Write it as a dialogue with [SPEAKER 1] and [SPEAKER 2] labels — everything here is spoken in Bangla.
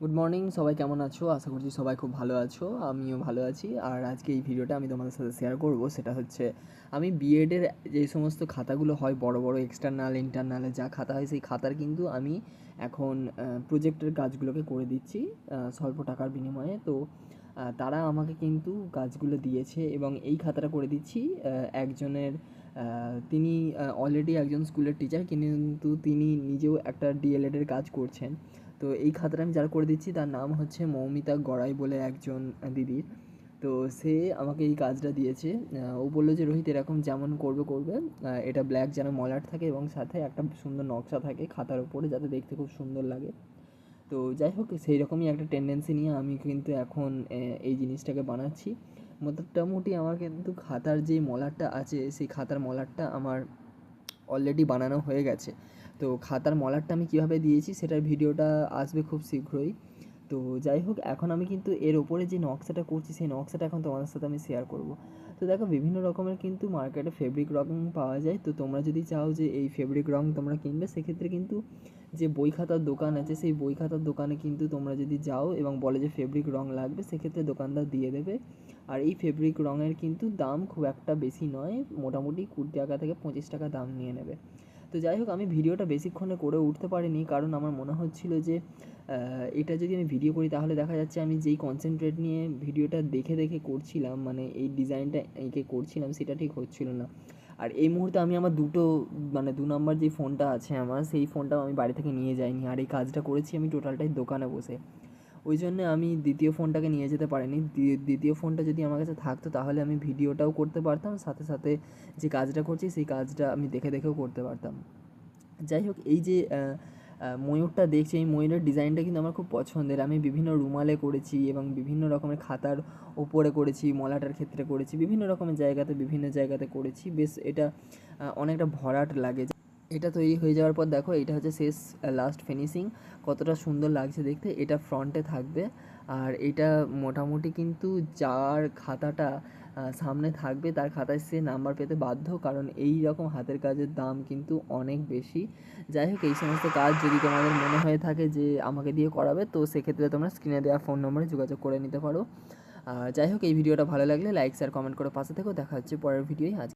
[SPEAKER 1] গুড মর্নিং সবাই কেমন আছো? আশা করছি সবাই খুব ভালো আছো, আমিও ভালো আছি। আর আজকে এই ভিডিওটা আমি তোমাদের সাথে শেয়ার করব, সেটা হচ্ছে আমি বিএডের যে সমস্ত খাতাগুলো হয়, বড় বড় এক্সটার্নাল ইন্টারনালে যা খাতা হয়, সেই খাতার কিন্তু আমি এখন প্রজেক্টের কাজগুলোকে করে দিচ্ছি স্বল্প টাকার বিনিময়ে। তো তারা আমাকে কিন্তু কাজগুলো দিয়েছে এবং এই খাতাটা করে দিচ্ছি একজনের তিনি অলরেডি একজন স্কুলের টিচার কিন্তু তিনি নিজেও একটা ডিএলএডের কাজ করছেন। তো এই খাতাটা আমি যার করে দিচ্ছি, তার নাম হচ্ছে মৌমিতা গড়াই বলে একজন দিদির তো সে আমাকে এই কাজটা দিয়েছে। ও বলল যে, রোহিত, এরকম যেমন করবে করবে। এটা ব্ল্যাক যেন মলাট থাকে এবং সাথে একটা সুন্দর নকশা থাকে খাতার উপরে, যাতে দেখতে খুব সুন্দর লাগে। তো যাই হোক সেই রকমই একটা টেন্ডেন্সি নিয়ে আমি কিন্তু এখন এই জিনিসটাকে বানাচ্ছি। মোটামুটি আমার কিন্তু খাতার যে মলাটটা আছে, সেই খাতার মলাটটা আমার অলরেডি বানানো হয়ে গেছে। তো খাতার মলারটা আমি কীভাবে দিয়েছি সেটার ভিডিওটা আসবে খুব শীঘ্রই। তো যাই হোক, এখন আমি কিন্তু এর ওপরে যে নকশাটা করছি, সেই নকশাটা এখন তোমাদের সাথে আমি শেয়ার করব। তো দেখো, বিভিন্ন রকমের কিন্তু মার্কেটে ফেব্রিক রং পাওয়া যায়। তো তোমরা যদি চাও যে এই ফেব্রিক রং তোমরা কিনবে, সেক্ষেত্রে কিন্তু যে বই খাতার দোকান আছে, সেই বই খাতার দোকানে কিন্তু তোমরা যদি যাও এবং বলে যে ফেব্রিক রং লাগবে, সেক্ষেত্রে দোকানদার দিয়ে দেবে। আর এই ফেব্রিক রঙের কিন্তু দাম খুব একটা বেশি নয়, মোটামুটি কুড়ি টাকা থেকে পঁচিশ টাকা দাম নিয়ে নেবে। তো যাই হোক, আমি ভিডিওটা বেশিক্ষণে করে উঠতে পারিনি, কারণ আমার মনে হচ্ছিল যে এটা যদি আমি ভিডিও করি, তাহলে দেখা যাচ্ছে আমি যেই কনসেন্ট্রেট নিয়ে ভিডিওটা দেখে দেখে করছিলাম মানে এই ডিজাইনটা এঁকে করছিলাম, সেটা ঠিক হচ্ছিল না। আর এই মুহূর্তে আমি আমার দুটো মানে দু নম্বর যে ফোনটা আছে আমার, সেই ফোনটাও আমি বাড়ি থেকে নিয়ে যাইনি, আর এই কাজটা করেছি আমি টোটালটাই দোকানে বসে। ওই জন্য আমি দ্বিতীয় ফোনটাকে নিয়ে যেতে পারিনি। দ্বিতীয় ফোনটা যদি আমার কাছে থাকতো তাহলে আমি ভিডিওটাও করতে পারতাম, সাথে সাথে যে কাজটা করছি সেই কাজটা আমি দেখে, দেখেও করতে পারতাম। যাই হোক, এই যে ময়ূরটা দেখছি, এই ময়ূরের ডিজাইনটা কিন্তু আমার খুব পছন্দের। আমি বিভিন্ন রুমালে করেছি এবং বিভিন্ন রকমের খাতার ওপরে করেছি, মলাটার ক্ষেত্রে করেছি, বিভিন্ন রকমের জায়গাতে, বিভিন্ন জায়গাতে করেছি। বেশ, এটা অনেকটা ভরাট লাগে। এটা তৈরি হয়ে যাওয়ার পর দেখো, এটা হচ্ছে শেষ লাস্ট ফিনিশিং কতটা সুন্দর লাগছে দেখতে, এটা ফ্রন্টে থাকবে। আর এটা মোটামুটি কিন্তু যার খাতাটা সামনে থাকবে, তার খাতায় সে নাম্বার পেতে বাধ্য। কারণ এই রকম হাতের কাজের দাম কিন্তু অনেক বেশি। যাই হোক, এই সমস্ত কাজ যদি তোমাদের মনে হয়ে থাকে যে আমাকে দিয়ে করাবে, তো সেক্ষেত্রে তোমরা স্ক্রিনে দেওয়া ফোন নম্বরে যোগাযোগ করে নিতে পারো। আর যাই হোক, এই ভিডিওটা ভালো লাগলে লাইক শেয়ার কমেন্ট করে পাশে থেকেও দেখা হচ্ছে পরের ভিডিওই আজ